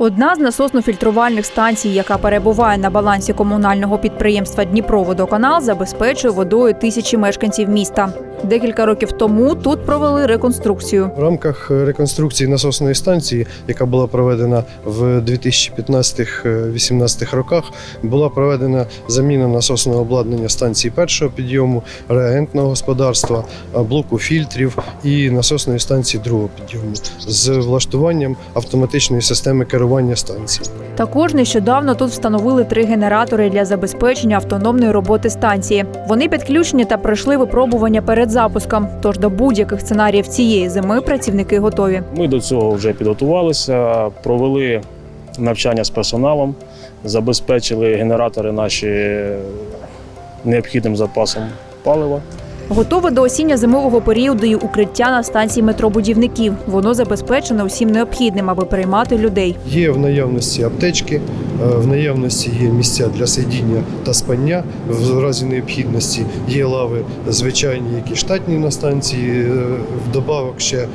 Одна з насосно-фільтрувальних станцій, яка перебуває на балансі комунального підприємства Дніпроводоканал, забезпечує водою тисячі мешканців міста. Декілька років тому тут провели реконструкцію. В рамках реконструкції насосної станції, яка була проведена в 2015-2018 роках, була проведена заміна насосного обладнання станції першого підйому, реагентного господарства, блоку фільтрів і насосної станції другого підйому з влаштуванням автоматичної системи керування станції. Також нещодавно тут встановили три генератори для забезпечення автономної роботи станції. Вони підключені та пройшли випробування перед запуском. Тож до будь-яких сценаріїв цієї зими працівники готові. Ми до цього вже підготувалися, провели навчання з персоналом, забезпечили генератори наші необхідним запасом палива. Готове до осінньо-зимового періоду і укриття на станції метробудівників. Воно забезпечено усім необхідним, аби приймати людей. Є в наявності аптечки, е, в наявності є місця для сидіння та спання. В разі необхідності є лави звичайні, які штатні на станції. е, Вдобавок ще е,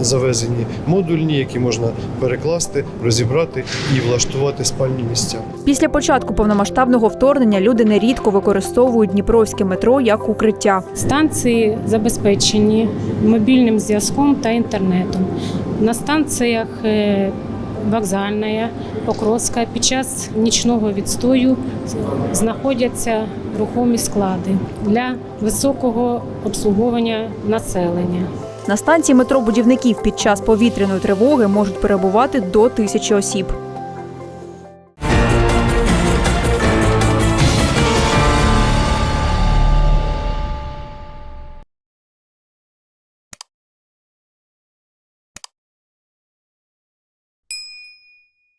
завезені модульні, які можна перекласти, розібрати і влаштувати спальні місця. Після початку повномасштабного вторгнення люди нерідко використовують Дніпровське метро як укриття. Станції забезпечені мобільним зв'язком та інтернетом. На станціях е, вокзальна, Покровська під час нічного відстою знаходяться рухомі склади для високого обслуговування населення. На станції метро будівників під час повітряної тривоги можуть перебувати до тисячі осіб.